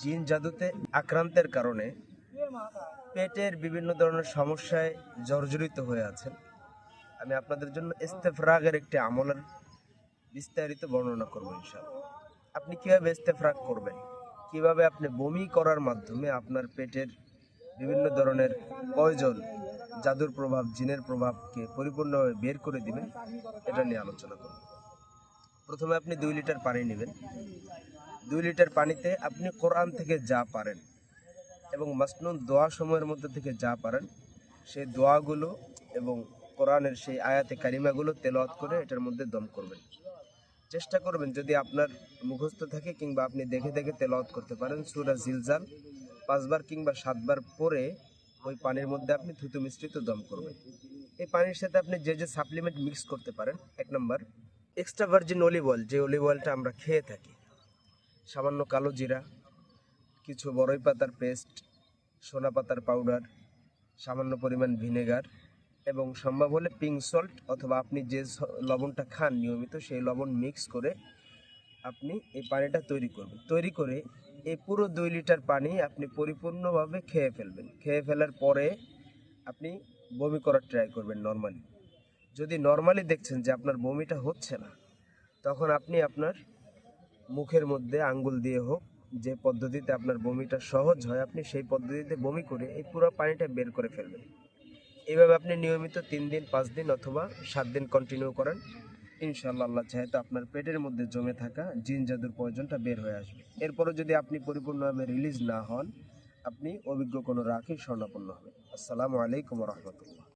জিন জাদুতে আক্রান্তের কারণে পেটের বিভিন্ন ধরনের সমস্যায় জর্জরিত হয়ে আছেন। আমি আপনাদের জন্য ইস্তেফরাগের একটি আমলের বিস্তারিত বর্ণনা করব ইনশাআল্লাহ। আপনি কীভাবে ইস্তেফরাগ করবেন? কীভাবে আপনি বমি করার মাধ্যমে আপনার পেটের বিভিন্ন ধরনের প্রয়োজন জাদুর প্রভাব, জিনের প্রভাবকে পরিপূর্ণভাবে বের করে দিবেন, এটা নিয়ে আলোচনা করব। প্রথমে আপনি দুই লিটার পানি নেবেন। দুই লিটার পানিতে আপনি কোরআন থেকে যা পারেন এবং মাসনুন দোয়া সময়ের মধ্যে থেকে যা পারেন, সেই দোয়াগুলো এবং কোরআনের সেই আয়াতে কারিমাগুলো তেলাওয়াত করে এটার মধ্যে দম করবেন। চেষ্টা করবেন যদি আপনার মুখস্থ থাকে কিংবা আপনি দেখে দেখে তেলাওয়াত করতে পারেন, সুরা জিলজাল পাঁচবার কিংবা সাতবার পরে ওই পানির মধ্যে আপনি থুতু মিশ্রিত দম করবেন। এই পানির সাথে আপনি যে যে সাপ্লিমেন্ট মিক্স করতে পারেন, এক number, extra virgin olive oil, যে অলিভ অয়েলটা আমরা খেয়ে থাকি সামান্য কালো জিরা, কিছু বড়ই পাতার পেস্ট, সোনা পাতার পাউডার, সামান্য পরিমাণ ভিনেগার এবং সম্ভব হলে পিঙ্ক সল্ট অথবা আপনি যে লবণটা খান নিয়মিত সেই লবণ মিক্স করে আপনি এই পানিটা তৈরি করবেন। তৈরি করে এই পুরো দুই লিটার পানি আপনি পরিপূর্ণভাবে খেয়ে ফেলবেন। খেয়ে ফেলার পরে আপনি বমি করার ট্রাই করবেন নর্মালি যদি নর্মালি দেখছেন যে আপনার বমিটা হচ্ছে না, তখন আপনি আপনার মুখের মধ্যে আঙ্গুল দিয়ে হোক, যে পদ্ধতিতে আপনার বমিটা সহজ হয়, আপনি সেই পদ্ধতিতে বমি করে এই পুরো পানিটা বের করে ফেলবেন। এভাবে আপনি নিয়মিত তিন দিন, পাঁচ দিন অথবা সাত দিন কন্টিনিউ করেন। ইনশাআল্লাহ আল্লাহ চাহে তো আপনার পেটের মধ্যে জমে থাকা জিন জাদুর প্রয়োজনটা বের হয়ে আসবে। এরপরও যদি আপনি পরিপূর্ণভাবে রিলিজ না হন, আপনি অভিজ্ঞ কোনো রাখি স্বর্ণাপন্ন হবেন। আসসালামু আলাইকুম রহমতুল্লাহ।